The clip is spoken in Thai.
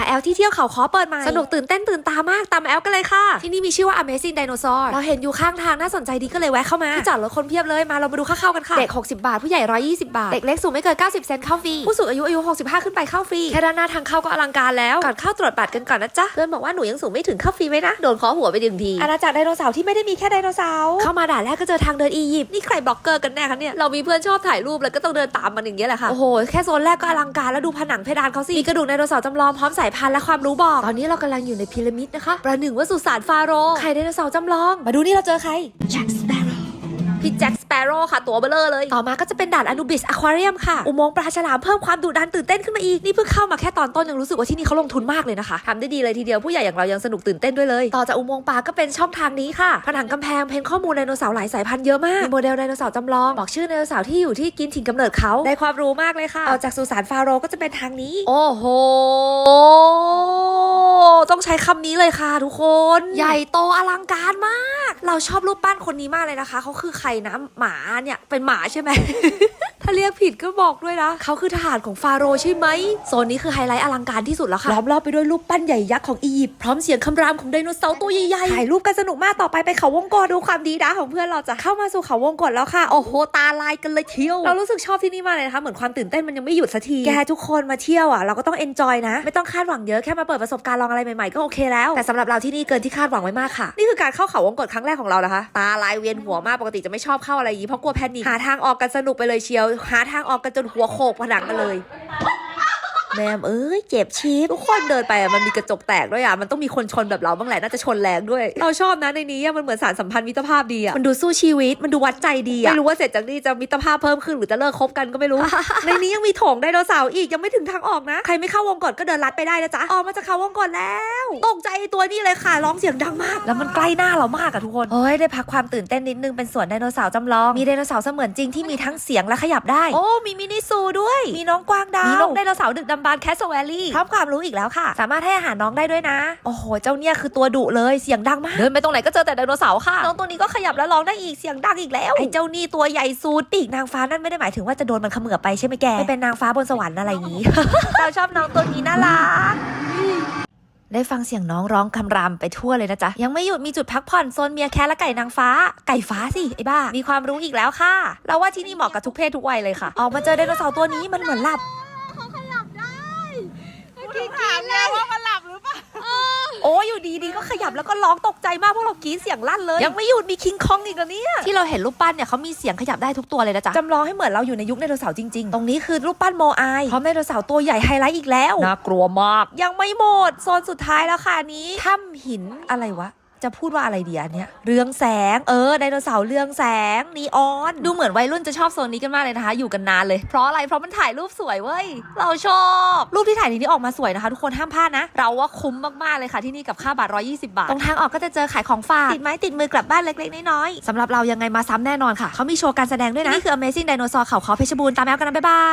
ขาแอลที่เที่ยวเขาคอเปิดใหม่ สนุกตื่นเต้นตื่นตามากตามแอลกันเลยค่ะ ที่นี่มีชื่อว่า Amazing Dinosaur เราเห็นอยู่ข้างทางน่าสนใจดีก็เลยแวะเข้ามาที่จอดรถคนเพียบเลยมาเรามาดูค่าเข้ากันค่ะ เด็ก 60 บาท ผู้ใหญ่ 120 บาท เด็กเล็กสูงไม่เกิน 90 เซนเข้าฟรี ผู้สูงอายุอายุ 65 ขึ้นไปเข้าฟรี แค่ด้านหน้าทางเข้าก็อลังการแล้ว ก่อนเข้าตรวจบัตรกันก่อนนะจ๊ะเพื่อนบอกว่าหนูยังสูงไม่ถึงเข้าฟรีไหมนะโดนขอหัวไปดึงทีอาณาจักรไดโนเสาร์ที่ไม่ได้มีแค่ไดโนเสาร์เข้ามาด่านแรกก็เจอทางเดินอียิปต์นี่ใครบล็อกเกอร์กันแน่คะเนี่ยเรามีเพื่อนชอบถ่ายรูปแล้วก็ต้องเดินตามมันอย่างเงี้ยแหละค่ะโอ้โหแค่โซนแรกก็อลังการแล้วดูผนังเพดานเขาสิมีกระดูกไดโนเสาร์จำลองพร้อมสายพันธุ์และความรู้บอก ตอนนี้เรากำลังอยู่ในพีระมิดนะคะ ประหนึ่งว่าสุสานฟาโรห์ไข่ไดโนเสาร์จำลอง มาดูนี่เราเจอใครพี่แจ็คสเปโร่ค่ะ ตัวเบลอเลย ต่อมาก็จะเป็นด่านอนูบิสอควาเรียมค่ะ อุโมงค์ปลาฉลามเพิ่มความดุดันตื่นเต้นขึ้นมาอีก นี่เพิ่งเข้ามาแค่ตอนต้นยังรู้สึกว่าที่นี่เขาลงทุนมากเลยนะคะทำได้ดีเลยทีเดียวผู้ใหญ่อย่างเรายังสนุกตื่นเต้นด้วยเลย ต่อจากอุโมงค์ปลาก็เป็นช่องทางนี้ค่ะผนังกำแพงเพ้นข้อมูลไดโนเสาร์หลายสายพันธุ์เยอะมากมีโมเดลไดโนเสาร์จำลองบอกชื่อไดโนเสาร์ที่อยู่ที่กินถิ่นกำเนิดเขาได้ความรู้มากเลยค่ะออกจากสุสานฟาโรห์ก็จะเป็นทางนี้ โอ้โหต้องใช้คำนี้เลยค่ะทุกคน ใหญ่โตอลังการมาก เราชอบรูปปั้นคนนี้มากเลยนะคะเขาคือใครนะหมาเนี่ยเป็นหมาใช่ไหม ถ้าเรียกผิดก็บอกด้วยนะ เขาคือทหารของฟาโรห์ใช่ไหม โซนนี้คือไฮไลท์อลังการที่สุดแล้วค่ะ ล้อมรอบไปด้วยรูปปั้นใหญ่ยักษ์ของอียิปต์พร้อมเสียงคำรามของไดโนเสาร์ตัวใหญ่ๆ ถ่ายรูปกันสนุกมากต่อไปไปเขาวงกตดูความดีด้าของเพื่อนเราจะเข้ามาสู่เขาวงกตแล้วค่ะ โอ้โหตาลายกันเลยเที่ยว เรารู้สึกชอบที่นี่มากเลยนะคะเหมือนความตื่นเต้นมันยังไม่หยุดสักที แกทุกคนมาเที่ยวอะเราก็ต้องเอนจอยนะ ไม่ต้องคาดหวังเยอะแค่มาเปิดประสบการณ์ลองอะไรใหม่ๆก็โอเคแล้วแต่สำหรับเราที่นี่เกินที่คาดหวังไว้มากค่ะ นี่คือการเข้าเขาวงกตครั้งแรกของเรานะคะ ตาลายเวียนหัวมากปกติจะไม่ชอบเข้าอะไรอย่างนี้เพราะกลัวแพนิคหาทางออกกันสนุกไปเลยเชียว หาทางออกกันจนหัวโขกผนังกันเลย แมมเอ้ยเจ็บชีพทุกคนเดินไปอะมันมีกระจกแตกด้วยอะมันต้องมีคนชนแบบเราบ้างแหละน่าจะชนแรงด้วย เราชอบนะในนี้อะมันเหมือนสารสัมพันธ์มิตรภาพดีอะมันดูสู้ชีวิตมันดูวัดใจดีอะไม่รู้ว่าเสร็จจากนี้จะมิตรภาพเพิ่มขึ้นหรือจะเลิกคบกันก็ไม่รู้ ในนี้ยังมีโถงไดโนเสาร์อีกยังไม่ถึงทางออกนะใครไม่เข้าวงกฏก็เดินลัดไปได้นะจ๊ะออกมาจากเขาวงกฏแล้วตกใจไอ้ตัวนี้เลยค่ะร้องเสียงดังมาก แล้วมันใกล้หน้าเรามากอะทุกคนโอ้ยได้พักความตื่นเต้นนิดนึงเป็นสวนไดโนเสาร์จำลองมีไดโนเสาร์เสมือนจริงที่มีทั้งเสียงและขยับได้ โอ้มีมินิซูด้วย มีน้องกวางดาวมีนกไดโนเสาร์ดึกดำบรรพ์แคสโซแวลลี่พร้อมความรู้อีกแล้วค่ะ สามารถให้อาหารน้องได้ด้วยนะ โอ้โห เจ้าเนี่ยคือตัวดุเลยเสียงดังมาก เดินไปตรงไหนก็เจอแต่ไดโนเสาร์ค่ะ น้องตัวนี้ก็ขยับและร้องได้อีกเสียงดังอีกแล้ว ไอ้เจ้านี่ตัวใหญ่สุดปีกนางฟ้านั่นไม่ได้หมายถึงว่าจะโดนมันเขมือบไปใช่ไหมแกไม่เป็นนางฟ้าบนสวรรค์อะไรอย่างนี้ เราชอบน้องตัวนี้น่ารักได้ฟังเสียงน้องร้องคำรามไปทั่วเลยนะจ๊ะ ยังไม่หยุดมีจุดพักผ่อนโซนเมียแคทและไก่นางฟ้า ไก่ฟ้าสิไอ้บ้า มีความรู้อีกแล้วค่ะ เราว่าที่นี่เหมาะกับทุกเพศทุกวัยเลยค่ะ ออกมาเจอไดโนเสาร์ตัวนี้มันเหมือนหลับ พี่ถามแล้วว่ามันหลับหรือเปล่าโอ้ยอยู่ดีๆก็ขยับแล้วก็ร้องตกใจมากพวกเรากรีดเสียงลั่นเลย ยังไม่หยุดมีคิงคองอีกเหรอเนี่ยที่เราเห็นรูปปั้นเนี่ยเขามีเสียงขยับได้ทุกตัวเลยนะจ๊ะจำลองให้เหมือนเราอยู่ในยุคไดโนเสาร์จริงๆ ตรงนี้คือรูปปั้นโมอายพร้อมไดโนเสาร์ตัวใหญ่ไฮไลท์อีกแล้วน่ากลัวมาก ยังไม่หมดโซนสุดท้ายแล้วค่ะอันนี้ถ้ำหินอะไรวะ จะพูดว่าอะไรดีอันเนี้ยเรืองแสง เออไดโนเสาร์เรืองแสงนีออน ดูเหมือนวัยรุ่นจะชอบโซนนี้กันมากเลยนะคะ อยู่กันนานเลย เพราะอะไร เพราะมันถ่ายรูปสวยเว้ย เราชอบ รูปที่ถ่ายในนี้ออกมาสวยนะคะ ทุกคนห้ามพลาดนะ เราว่าคุ้มมากๆเลยค่ะที่นี่กับค่าบัตร120 บาท ตรงทางออกก็จะเจอขายของฝาก ติดไม้ติดมือกลับบ้านเล็กๆน้อยๆสำหรับเรายังไงมาซ้ำแน่นอนค่ะเขามีโชว์การแสดงด้วยนะนี่คือ Amazing Dinosaur เขาคอเพชรบูรณ์ตามแมวกันนะบ๊ายบาย